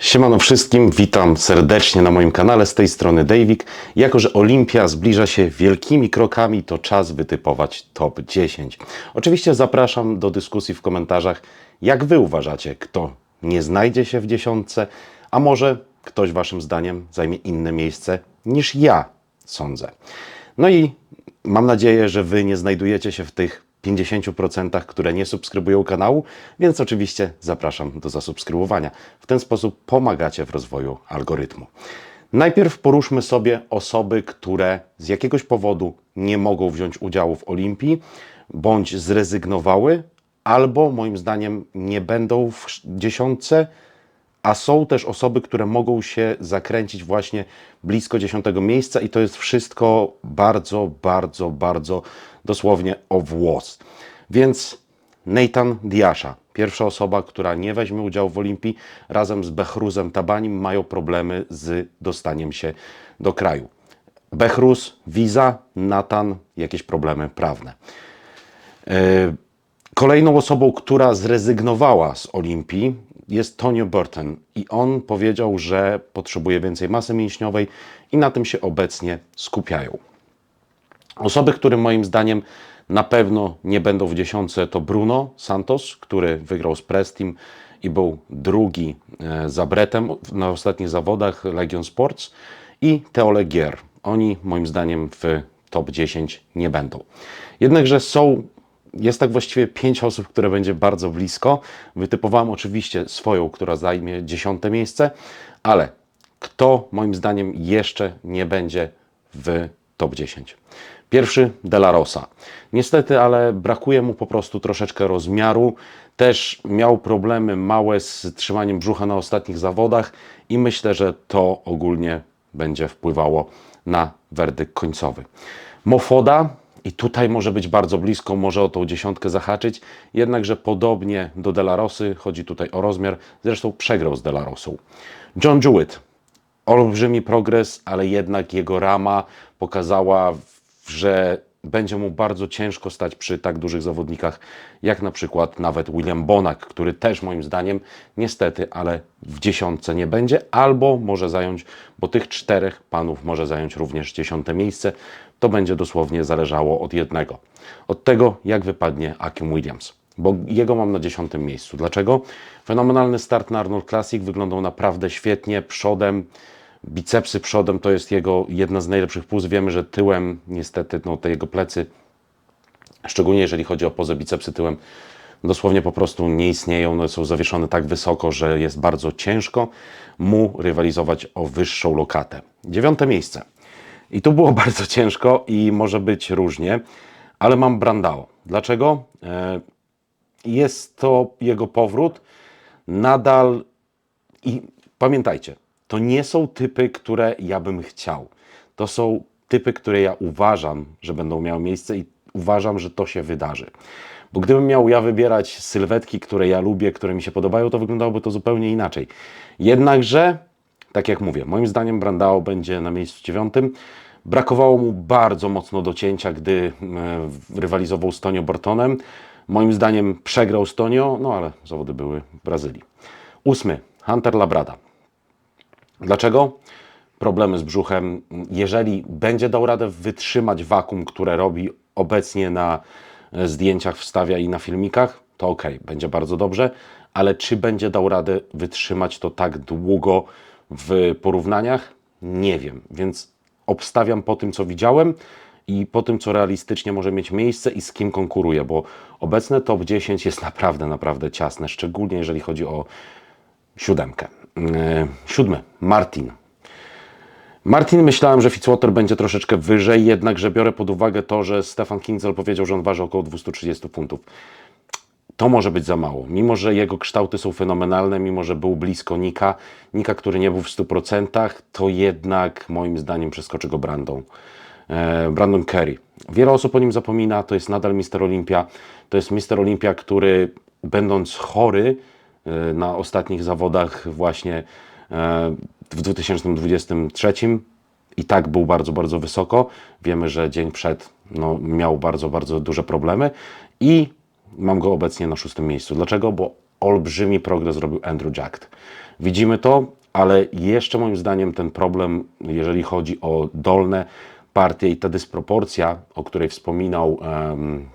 Siemano wszystkim, witam serdecznie na moim kanale, z tej strony Dejwik. Jako, że Olimpia zbliża się wielkimi krokami, to czas wytypować top 10. Oczywiście zapraszam do dyskusji w komentarzach, jak Wy uważacie, kto nie znajdzie się w dziesiątce, a może ktoś Waszym zdaniem zajmie inne miejsce niż ja sądzę. No i mam nadzieję, że Wy nie znajdujecie się w tych 50%, które nie subskrybują kanału, więc oczywiście zapraszam do zasubskrybowania. W ten sposób pomagacie w rozwoju algorytmu. Najpierw poruszmy sobie osoby, które z jakiegoś powodu nie mogą wziąć udziału w Olimpii, bądź zrezygnowały, albo moim zdaniem nie będą w dziesiątce, a są też osoby, które mogą się zakręcić właśnie blisko dziesiątego miejsca i to jest wszystko bardzo, bardzo, bardzo dosłownie o włos. Więc Nathan Diasza, pierwsza osoba, która nie weźmie udziału w Olimpii, razem z Behruzem Tabanim mają problemy z dostaniem się do kraju. Behruz, wiza, Nathan, jakieś problemy prawne. E, Kolejną osobą, która zrezygnowała z Olimpii jest Tonio Burton i on powiedział, że potrzebuje więcej masy mięśniowej i na tym się obecnie skupiają. Osoby, które moim zdaniem na pewno nie będą w dziesiątce to Bruno Santos, który wygrał z Prestim i był drugi e, za Bretem na ostatnich zawodach Legion Sports i Theo Legier. Oni moim zdaniem w top 10 nie będą. Jednakże są jest tak właściwie pięć osób, które będzie bardzo blisko. Wytypowałem oczywiście swoją, która zajmie dziesiąte miejsce, ale kto moim zdaniem jeszcze nie będzie w top 10? Pierwszy De La Rosa. Niestety, ale brakuje mu po prostu troszeczkę rozmiaru. Też miał problemy małe z trzymaniem brzucha na ostatnich zawodach i myślę, że to ogólnie będzie wpływało na werdykt końcowy. Mofoda i tutaj może być bardzo blisko, może o tą dziesiątkę zahaczyć, jednakże podobnie do Delarosy, chodzi tutaj o rozmiar, zresztą przegrał z Delarosą. John Jewett, olbrzymi progres, ale jednak jego rama pokazała, że będzie mu bardzo ciężko stać przy tak dużych zawodnikach, jak na przykład nawet William Bonak, który też moim zdaniem niestety, ale w dziesiątce nie będzie, albo może zająć, bo tych czterech panów może zająć również dziesiąte miejsce. To będzie dosłownie zależało od jednego. Od tego, jak wypadnie Akim Williams. Bo jego mam na dziesiątym miejscu. Dlaczego? Fenomenalny start na Arnold Classic, wyglądał naprawdę świetnie, przodem, bicepsy przodem to jest jego jedna z najlepszych plus. Wiemy, że tyłem niestety no, te jego plecy, szczególnie jeżeli chodzi o pozę bicepsy tyłem, dosłownie po prostu nie istnieją, one są zawieszone tak wysoko, że jest bardzo ciężko mu rywalizować o wyższą lokatę. Dziewiąte miejsce. I tu było bardzo ciężko i może być różnie, ale mam Brandao. Dlaczego? E, jest to jego powrót. Nadal i pamiętajcie, to nie są typy, które ja bym chciał. To są typy, które ja uważam, że będą miały miejsce i uważam, że to się wydarzy. Bo gdybym miał ja wybierać sylwetki, które ja lubię, które mi się podobają, to wyglądałoby to zupełnie inaczej. Jednakże, tak jak mówię, moim zdaniem Brandao będzie na miejscu dziewiątym. Brakowało mu bardzo mocno docięcia, gdy e, rywalizował z Tonio Bortonem. Moim zdaniem przegrał z Tonio, no ale zawody były w Brazylii. Ósmy, Hunter Labrada. Dlaczego? Problemy z brzuchem. Jeżeli będzie dał radę wytrzymać wakum, które robi obecnie na e, zdjęciach, wstawia i na filmikach, to ok, będzie bardzo dobrze, ale czy będzie dał radę wytrzymać to tak długo w porównaniach? Nie wiem, więc obstawiam po tym, co widziałem i po tym, co realistycznie może mieć miejsce i z kim konkuruje, bo obecne top 10 jest naprawdę, naprawdę ciasne, szczególnie jeżeli chodzi o siódemkę. Yy, siódmy, Martin. Martin myślałem, że Fitzwater będzie troszeczkę wyżej, jednakże biorę pod uwagę to, że Stefan Kinzel powiedział, że on waży około 230 funtów. To może być za mało. Mimo, że jego kształty są fenomenalne, mimo, że był blisko Nika, Nika, który nie był w 100%, to jednak moim zdaniem przeskoczy go Brandon. E, Brandon Kerry. Wiele osób o nim zapomina, to jest nadal Mister Olimpia. To jest Mister Olimpia, który będąc chory e, na ostatnich zawodach właśnie e, w 2023 i tak był bardzo, bardzo wysoko. Wiemy, że dzień przed no, miał bardzo, bardzo duże problemy i mam go obecnie na szóstym miejscu. Dlaczego? Bo olbrzymi progres zrobił Andrew Jack. Widzimy to, ale jeszcze moim zdaniem ten problem, jeżeli chodzi o dolne partie i ta dysproporcja, o której wspominał um,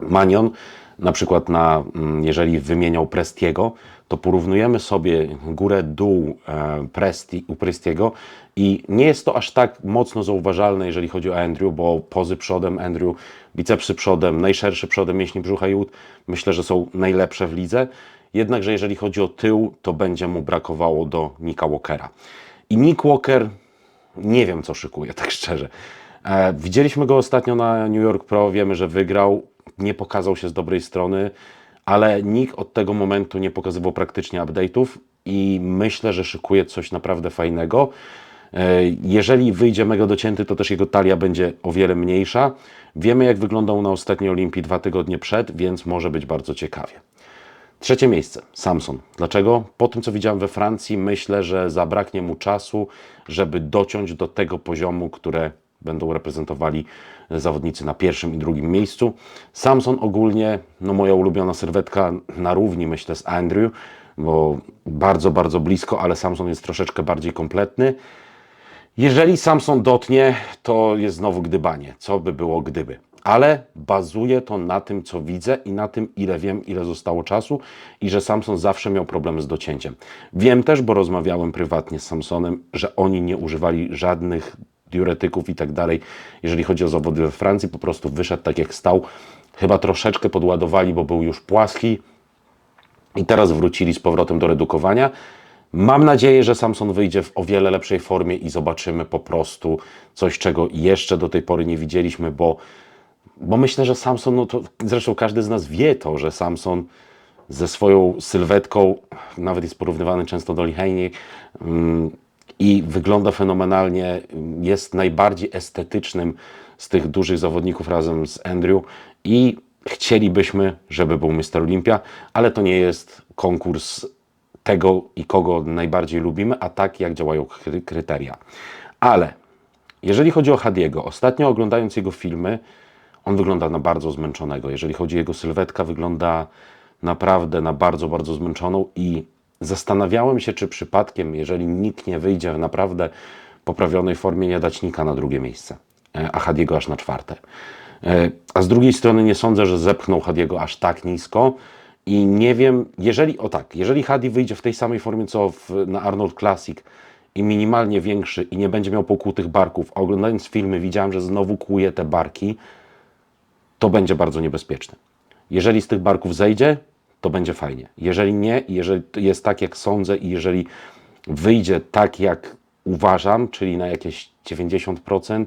Manion, na przykład na, mm, jeżeli wymieniał Prestiego, to porównujemy sobie górę-dół e, Presti, u Prestiego i nie jest to aż tak mocno zauważalne, jeżeli chodzi o Andrew, bo pozy przodem Andrew, bicepsy przodem, najszerszy przodem mięśni brzucha i ud, myślę, że są najlepsze w lidze. Jednakże jeżeli chodzi o tył, to będzie mu brakowało do Nicka Walkera. I Nick Walker, nie wiem co szykuje, tak szczerze. E, widzieliśmy go ostatnio na New York Pro, wiemy, że wygrał, nie pokazał się z dobrej strony, ale nikt od tego momentu nie pokazywał praktycznie update'ów i myślę, że szykuje coś naprawdę fajnego. E, jeżeli wyjdzie mega docięty, to też jego talia będzie o wiele mniejsza. Wiemy, jak wyglądał na ostatniej Olimpii dwa tygodnie przed, więc może być bardzo ciekawie. Trzecie miejsce, Samson. Dlaczego? Po tym, co widziałem we Francji, myślę, że zabraknie mu czasu, żeby dociąć do tego poziomu, które będą reprezentowali zawodnicy na pierwszym i drugim miejscu. Samson ogólnie, no moja ulubiona serwetka na równi myślę z Andrew, bo bardzo, bardzo blisko, ale Samson jest troszeczkę bardziej kompletny. Jeżeli Samson dotnie, to jest znowu gdybanie. Co by było gdyby? Ale bazuje to na tym, co widzę i na tym, ile wiem, ile zostało czasu i że Samson zawsze miał problemy z docięciem. Wiem też, bo rozmawiałem prywatnie z Samsonem, że oni nie używali żadnych diuretyków i tak dalej. Jeżeli chodzi o zawody we Francji, po prostu wyszedł tak jak stał. Chyba troszeczkę podładowali, bo był już płaski i teraz wrócili z powrotem do redukowania. Mam nadzieję, że Samson wyjdzie w o wiele lepszej formie i zobaczymy po prostu coś, czego jeszcze do tej pory nie widzieliśmy, bo, bo myślę, że Samson, no to zresztą każdy z nas wie to, że Samson ze swoją sylwetką, nawet jest porównywany często do Lichajnik, i wygląda fenomenalnie. Jest najbardziej estetycznym z tych dużych zawodników razem z Andrew i chcielibyśmy, żeby był Mr. Olympia, ale to nie jest konkurs tego i kogo najbardziej lubimy, a tak jak działają kryteria. Ale jeżeli chodzi o Hadiego, ostatnio oglądając jego filmy, on wygląda na bardzo zmęczonego. Jeżeli chodzi o jego sylwetka, wygląda naprawdę na bardzo, bardzo zmęczoną i Zastanawiałem się, czy przypadkiem, jeżeli nikt nie wyjdzie w naprawdę poprawionej formie, nie dać Nika na drugie miejsce, e, a Hadiego aż na czwarte. E, a z drugiej strony nie sądzę, że zepchnął Hadiego aż tak nisko i nie wiem, jeżeli, o tak, jeżeli Hadi wyjdzie w tej samej formie co w, na Arnold Classic i minimalnie większy i nie będzie miał pokłutych barków, a oglądając filmy widziałem, że znowu kłuje te barki, to będzie bardzo niebezpieczne. Jeżeli z tych barków zejdzie, to będzie fajnie. Jeżeli nie, jeżeli jest tak, jak sądzę i jeżeli wyjdzie tak, jak uważam, czyli na jakieś 90%,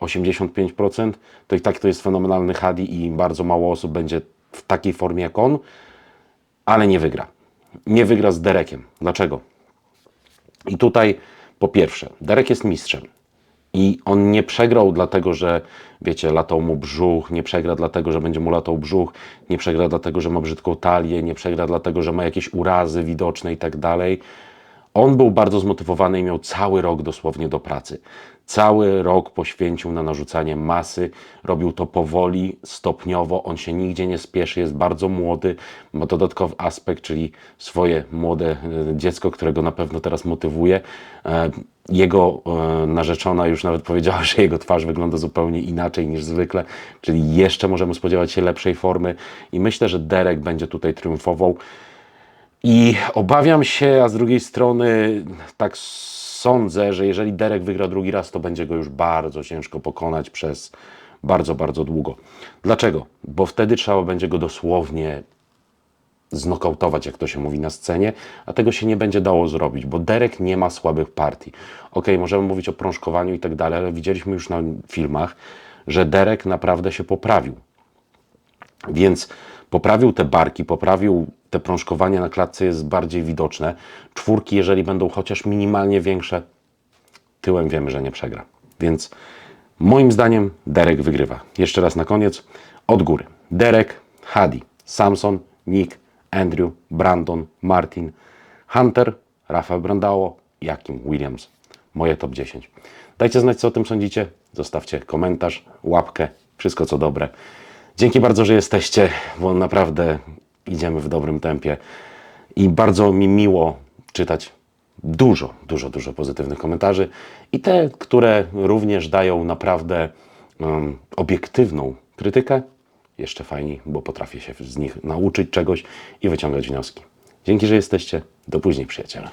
85%, to i tak to jest fenomenalny Hadi i bardzo mało osób będzie w takiej formie jak on, ale nie wygra. Nie wygra z Derekiem. Dlaczego? I tutaj po pierwsze, Derek jest mistrzem. I on nie przegrał dlatego, że wiecie, latał mu brzuch, nie przegra dlatego, że będzie mu latał brzuch, nie przegra dlatego, że ma brzydką talię, nie przegra dlatego, że ma jakieś urazy widoczne i tak dalej. On był bardzo zmotywowany i miał cały rok dosłownie do pracy. Cały rok poświęcił na narzucanie masy, robił to powoli, stopniowo, on się nigdzie nie spieszy, jest bardzo młody, ma dodatkowy aspekt, czyli swoje młode e, dziecko, którego na pewno teraz motywuje. E, jego e, narzeczona już nawet powiedziała, że jego twarz wygląda zupełnie inaczej niż zwykle, czyli jeszcze możemy spodziewać się lepszej formy i myślę, że Derek będzie tutaj triumfował. I obawiam się, a z drugiej strony tak sądzę, że jeżeli Derek wygra drugi raz, to będzie go już bardzo ciężko pokonać przez bardzo, bardzo długo. Dlaczego? Bo wtedy trzeba będzie go dosłownie znokautować, jak to się mówi na scenie, a tego się nie będzie dało zrobić, bo Derek nie ma słabych partii. Ok, możemy mówić o prążkowaniu i tak dalej, ale widzieliśmy już na filmach, że Derek naprawdę się poprawił. Więc poprawił te barki, poprawił te prążkowanie na klatce jest bardziej widoczne. Czwórki, jeżeli będą chociaż minimalnie większe, tyłem wiemy, że nie przegra. Więc moim zdaniem Derek wygrywa. Jeszcze raz na koniec, od góry. Derek, Hadi, Samson, Nick, Andrew, Brandon, Martin, Hunter, Rafael Brandało, Jakim Williams. Moje top 10. Dajcie znać, co o tym sądzicie. Zostawcie komentarz, łapkę, wszystko co dobre. Dzięki bardzo, że jesteście, bo naprawdę idziemy w dobrym tempie i bardzo mi miło czytać dużo, dużo, dużo pozytywnych komentarzy i te, które również dają naprawdę um, obiektywną krytykę, jeszcze fajniej, bo potrafię się z nich nauczyć czegoś i wyciągać wnioski. Dzięki, że jesteście. Do później, przyjaciele.